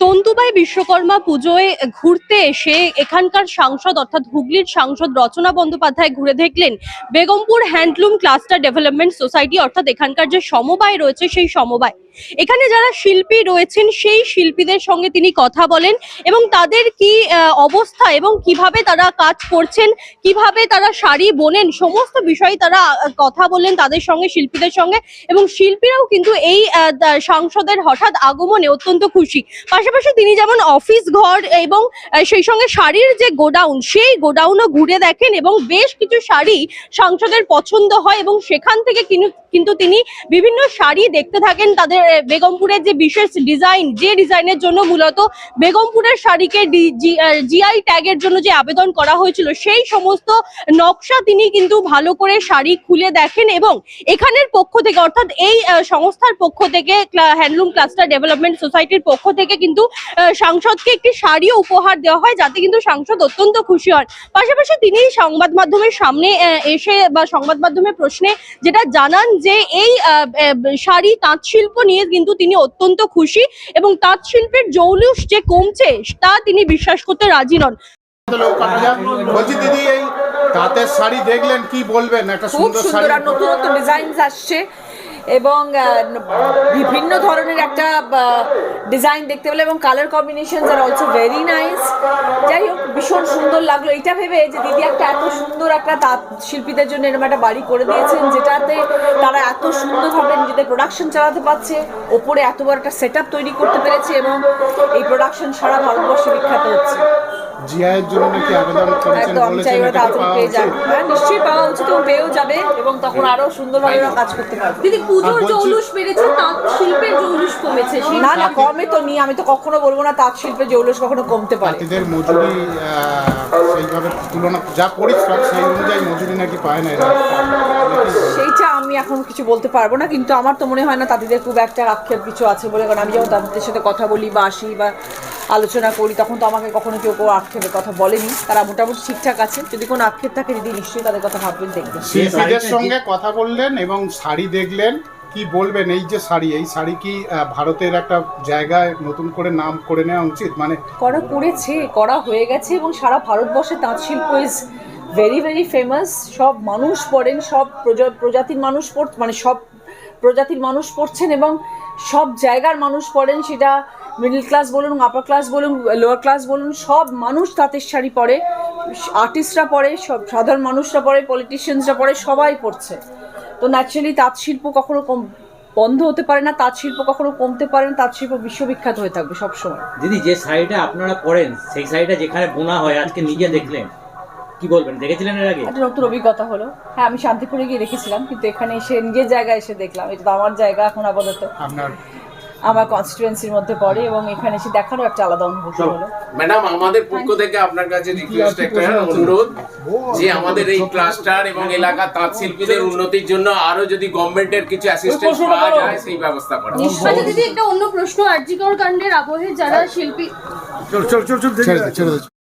তন্তুবাই বিশ্বকর্মা পুজোয় ঘুরতে এসে এখানকার সাংসদ অর্থাৎ হুগলির সাংসদ রচনা বন্দ্যোপাধ্যায় ঘুরে দেখলেন Begampur handloom cluster development society, অর্থাৎ এখানকার যে সমবায় রয়েছে সেই সমবায়। এখানে যারা শিল্পী রয়েছেন, সেই শিল্পীদের সঙ্গে তিনি কথা বলেন এবং তাদের কি অবস্থা এবং কীভাবে তারা কাজ করছেন, কীভাবে তারা শাড়ি বোনেন, সমস্ত বিষয়ে তারা কথা বলেন তাদের সঙ্গে, শিল্পীদের সঙ্গে এবং শিল্পীরাও কিন্তু এই সাংসদের হঠাৎ আগমনে অত্যন্ত খুশি। পাশাপাশি তিনি যেমন অফিস ঘর এবং সেই সঙ্গে শাড়ির যে গোডাউন, সেই গোডাউনও ঘুরে দেখেন এবং বেশ কিছু শাড়ি সাংসদের পছন্দ হয় এবং সেখান থেকে কিনু- কিন্তু তিনি বিভিন্ন শাড়ি দেখতে থাকেন তাদের বেগমপুরের যে বিশেষ ডিজাইন যে ডিজাইনের জন্য মূলত বেগমপুরের শাড়িকে জিআই ট্যাগের জন্য যে আবেদন করা হয়েছিল, সেই সমস্ত নকশা তিনি কিন্তু ভালো করে শাড়ি খুলে দেখেন এবং এখানের পক্ষ থেকে, অর্থাৎ এই সংস্থার পক্ষ থেকে হ্যান্ডলুম ক্লাস্টার ডেভেলপমেন্ট সোসাইটির পক্ষ থেকে কিন্তু সাংসদকে একটি শাড়িও উপহার দেওয়া হয়, যাতে কিন্তু সাংসদ অত্যন্ত খুশি হন। পাশাপাশি তিনি সংবাদ মাধ্যমের সামনে এসে বা সংবাদ মাধ্যমের প্রশ্নে যেটা জানান যে এই শাড়ি তাঁত শিল্প নিয়ে কিন্তু তিনি অত্যন্ত খুশি এবং তাঁত শিল্পের জৌলুস যে কমছে তা তিনি বিশ্বাস করতে রাজি নন। বলছি দিদি এই তাঁতের শাড়ি দেখলেন কি বলবেন একটা খুব সুন্দর শাড়ি সুন্দর আর নতুন নতুন ডিজাইন আসছে এবং বিভিন্ন ধরনের একটা ডিজাইন দেখতে পেলে এবং কালার কম্বিনেশন আর অলসো ভেরি নাইস যাই হোক, ভীষণ সুন্দর লাগল। এটা ভেবে যে দিদি একটা এত সুন্দর একটা তাঁত শিল্পীদের জন্য এরকম একটা বাড়ি করে দিয়েছেন, যেটাতে তারা এত সুন্দরভাবে নিজেদের প্রোডাকশন চালাতে পারছে, ওপরে এত বড় একটা সেট তৈরি করতে পেরেছে এবং এই প্রোডাকশন সারা ভারতবর্ষে বিখ্যাত হচ্ছে। জিআইয়ের জন্য নাকি আবেদন করেছেন একদম চাই বলেছেন ওরা তাড়াতাড়ি পেয়ে? যাবে হ্যাঁ নিশ্চয়ই পাওয়া উচিত এবং পেয়েও যাবে এবং তখন আরও সুন্দরভাবে ওরা কাজ করতে পারবে। দিদি পুজোর জৌলুস বেড়েছে তাঁত শিল্পের জৌলুস কমেছে না না কমে তো নি আমি তো কখনো বলব না তাঁত শিল্পে জৌলস কখনো কমতে পারে। তাঁতিদের মজুরি সেইভাবে তুলনা যা পরিশ্রম সেই অনুযায়ী মজুরি নাকি পায় না এরা। সেইটা আমি এখন কিছু বলতে পারব না কিন্তু আমার তো মনে হয় না তাদের খুব একটা আক্ষেপ কিছু আছে বলে কারণ আমি যখন তাদের সাথে কথা বলি বা আসি বা আলোচনা করি তখন তো আমাকে কখনো কেউ কেউ আক্ষেপের কথা বলেনি। তারা মোটামুটি ঠিকঠাক আছে যদি কোনো আক্ষেপ থাকে দিদি নিশ্চয়ই তাদের কথা ভাববেন দেখবেন। শিল্পীদের সঙ্গে কথা বললেন এবং শাড়ি দেখলেন কি বলবেন? এই যে শাড়ি এই শাড়ি কি ভারতের একটা জায়গায় নতুন করে নাম করে নেওয়া উচিত? মানে করা করেছে করা হয়ে গেছে এবং সারা ভারতবর্ষে তাঁত শিল্প ইজ ভেরি ভেরি ফেমাস সব মানুষ পড়েন সব প্রজা- প্রজাতির মানুষ পড় মানে সব প্রজাতির মানুষ পড়ছেন এবং সব জায়গার মানুষ পড়েন। সেটা মিডল ক্লাস বলুন আপার ক্লাস বলুন লোয়ার ক্লাস বলুন সব মানুষ তাঁতের শাড়ি পরে আর্টিস্টরা পরে সব সাধারণ মানুষরা পরে পলিটিশিয়ানসরা পরে সবাই পড়ছে তো ন্যাচারালি তাঁত শিল্প কখনো কম বন্ধ হতে পারে না তাঁত শিল্প কখনো কমতে পারে না তাঁত শিল্প বিশ্ববিখ্যাত হয়ে থাকবে সবসময়। দিদি যে শাড়িটা আপনারা পরেন সেই শাড়িটা যেখানে বোনা হয় আজকে নিজে দেখলেন। কি বলবেন দেখেছিলেন এর আগে? একটা নতুন অভিজ্ঞতা হলো। হ্যাঁ আমি শান্তিপুরে গিয়ে দেখেছিলাম কিন্তু এখানে এসে নিজের জায়গায় এসে দেখলাম এটা তো আমার জায়গা এখন আপাতত। আপনার আমার কনস্টিটুয়েন্সির মধ্যে পড়ে এবং এখানে এসে দেখারও একটা আলাদা অনুভূতি হলো ম্যাডাম আমাদের পক্ষ থেকে আপনার কাছে রিকোয়েস্ট একটা অনুরোধ যে আমাদের এই ক্লাস্টার এবং এলাকা তাঁত শিল্পীদের উন্নতির জন্য আরও যদি গভর্নমেন্টের কিছু অ্যাসিস্ট্যান্স পাওয়া যায় সেই ব্যবস্থা করা নিশ্চয় দিদি একটা অন্য প্রশ্ন আরজিকর কাণ্ডের আবহে যারা শিল্পী চল চল চল দে।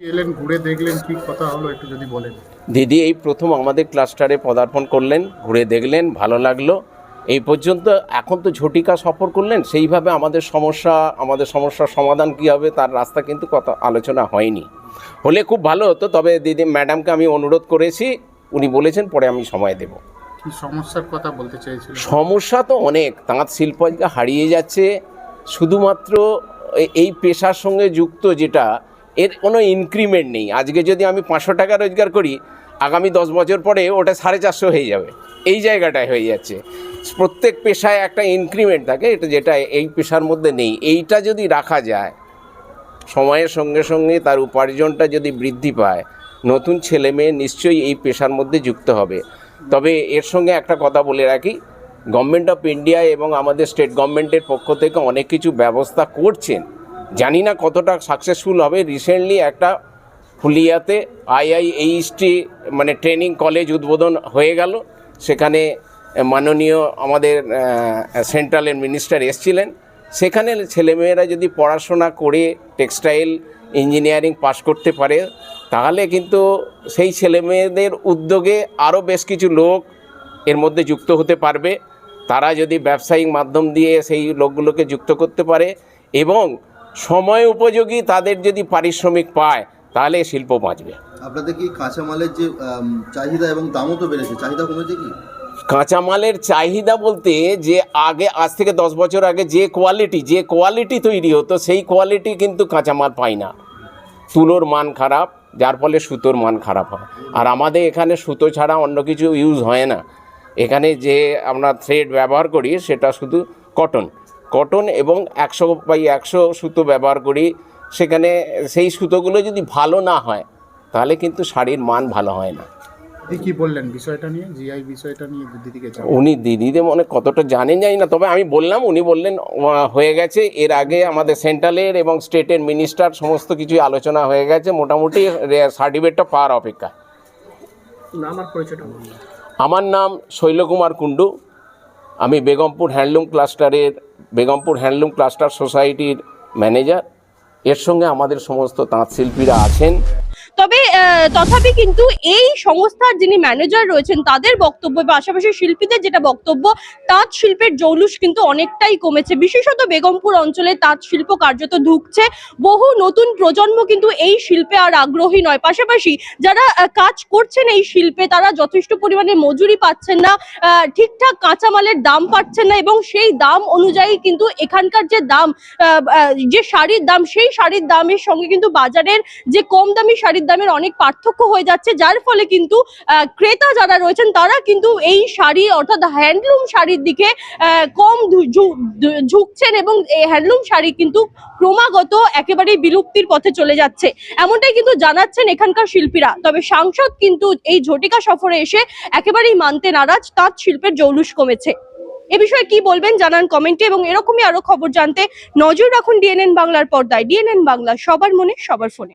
এলেন ঘুরে দেখলেন কি কথা হলো একটু যদি বলেন। দিদি এই প্রথম আমাদের ক্লাস্টারে পদার্পণ করলেন ঘুরে দেখলেন ভালো লাগল। এই পর্যন্ত এখন তো ঝটিকা সফর করলেন সেইভাবে আমাদের সমস্যা আমাদের সমস্যার সমাধান কী হবে তার রাস্তা কিন্তু কথা আলোচনা হয়নি। হলে খুব ভালো হতো তবে দিদি ম্যাডামকে আমি অনুরোধ করেছি উনি বলেছেন পরে আমি সময় দেবো। কি সমস্যার কথা বলতে চাইছিলেন? সমস্যা তো অনেক তাঁত শিল্প হারিয়ে যাচ্ছে শুধুমাত্র এই পেশার সঙ্গে যুক্ত যেটা এর কোনো ইনক্রিমেন্ট নেই। আজকে যদি আমি পাঁচশো টাকা রোজগার করি, আগামী দশ বছর পরে ওটা সাড়ে চারশো হয়ে যাবে। এই জায়গাটায় হয়ে যাচ্ছে। প্রত্যেক পেশায় একটা ইনক্রিমেন্ট থাকে, এটা যেটা এই পেশার মধ্যে নেই। এইটা যদি রাখা যায়, সময়ের সঙ্গে সঙ্গে তার উপার্জনটা যদি বৃদ্ধি পায়, নতুন ছেলে মেয়ে নিশ্চয়ই এই পেশার মধ্যে যুক্ত হবে। তবে এর সঙ্গে একটা কথা বলে রাখি গভর্নমেন্ট অফ ইন্ডিয়া এবং আমাদের স্টেট গভর্নমেন্টের পক্ষ থেকে অনেক কিছু ব্যবস্থা করছেন। জানি না কতটা সাকসেসফুল হবে। রিসেন্টলি একটা ফুলিয়াতে আইআইএইচটি মানে ট্রেনিং কলেজ উদ্বোধন হয়ে গেল। সেখানে মাননীয় আমাদের সেন্ট্রালের মিনিস্টার এসছিলেন। সেখানে ছেলেমেয়েরা যদি পড়াশোনা করে টেক্সটাইল ইঞ্জিনিয়ারিং পাশ করতে পারে, তাহলে কিন্তু সেই ছেলেমেয়েদের উদ্যোগে আরও বেশ কিছু লোক এর মধ্যে যুক্ত হতে পারবে। তারা যদি ব্যবসায়িক মাধ্যম দিয়ে সেই লোকগুলোকে যুক্ত করতে পারে এবং সময় উপযোগী তাদের যদি পারিশ্রমিক পায় তাহলে শিল্প বাঁচবে। আপনাদের কি কাঁচামালের যে চাহিদা এবং দামও তো বেড়েছে চাহিদা কমেছে কি? কাঁচামালের চাহিদা বলতে যে আগে আজ থেকে দশ বছর আগে যে কোয়ালিটি যে কোয়ালিটি তৈরি হতো সেই কোয়ালিটি কিন্তু কাঁচামাল পাই না। তুলোর মান খারাপ যার ফলে সুতোর মান খারাপ হয়। আর আমাদের এখানে সুতো ছাড়া অন্য কিছু ইউজ হয় না। এখানে যে আমরা থ্রেড ব্যবহার করি সেটা শুধু কটন কটন এবং একশো বাই একশো সুতো ব্যবহার করি। সেখানে সেই সুতোগুলো যদি ভালো না হয় তাহলে কিন্তু শাড়ির মান ভালো হয় না। কি বললেন বিষয়টা নিয়ে? জিআই বিষয়টা নিয়ে দিদিকে উনি দিদিদের মনে কতটা জানেন জানি না তবে আমি বললাম উনি বললেন হয়ে গেছে। এর আগে আমাদের সেন্ট্রালের এবং স্টেটের মিনিস্টার সমস্ত কিছু আলোচনা হয়ে গেছে। মোটামুটি সার্টিফিকেটটা পাওয়ার অপেক্ষা। আমার নাম শৈলকুমার কুণ্ডু। আমি বেগমপুর হ্যান্ডলুম ক্লাস্টারের, বেগমপুর হ্যান্ডলুম ক্লাস্টার সোসাইটির ম্যানেজার। এর সঙ্গে আমাদের সমস্ত তাঁত শিল্পীরা আছেন। তবে তথাপি কিন্তু এই সংস্থার যিনি ম্যানেজার রয়েছেন, তাদের বক্তব্য পাশাপাশি শিল্পীদের যেটা বক্তব্য, তাঁত শিল্পের জৌলুস কিন্তু অনেকটাই কমেছে। বিশেষত বেগমপুর অঞ্চলে তাঁত শিল্প কার্যত ঢুকছে বহু নতুন প্রজন্ম কিন্তু এই শিল্পে আর আগ্রহী নয়। পাশাপাশি যারা কাজ করছেন এই শিল্পে, তারা যথেষ্ট পরিমাণে মজুরি পাচ্ছেন না ঠিকঠাক কাঁচামালের দাম পাচ্ছেন না এবং সেই দাম অনুযায়ী কিন্তু এখানকার যে দাম যে শাড়ির দাম, সেই শাড়ির দামের সঙ্গে কিন্তু বাজারের যে কম দামি শাড়ির দামের অনেক পার্থক্য হয়ে যাচ্ছে, যার ফলে কিন্তু ক্রেতা যারা রয়েছেন তারা কিন্তু এই শাড়ি অর্থাৎ হ্যান্ডলুম শাড়ির দিকে কম ঝুঁকছেন এবং এই হ্যান্ডলুম শাড়ি কিন্তু ক্রমাগত একেবারেই বিলুপ্তির পথে চলে যাচ্ছে। এমনটাই কিন্তু জানাচ্ছেন এখানকার শিল্পীরা। তবে সাংসদ কিন্তু এই ঝটিকা সফরে এসে একেবারেই মানতে নারাজ তাঁত শিল্পের জৌলুস কমেছে। এ বিষয়ে কি বলবেন জানান কমেন্টে এবং এরকমই আরও খবর জানতে নজর রাখুন ডিএনএন বাংলার পর্দায়। ডিএনএন বাংলা, সবার মনে, সবার ফোনে।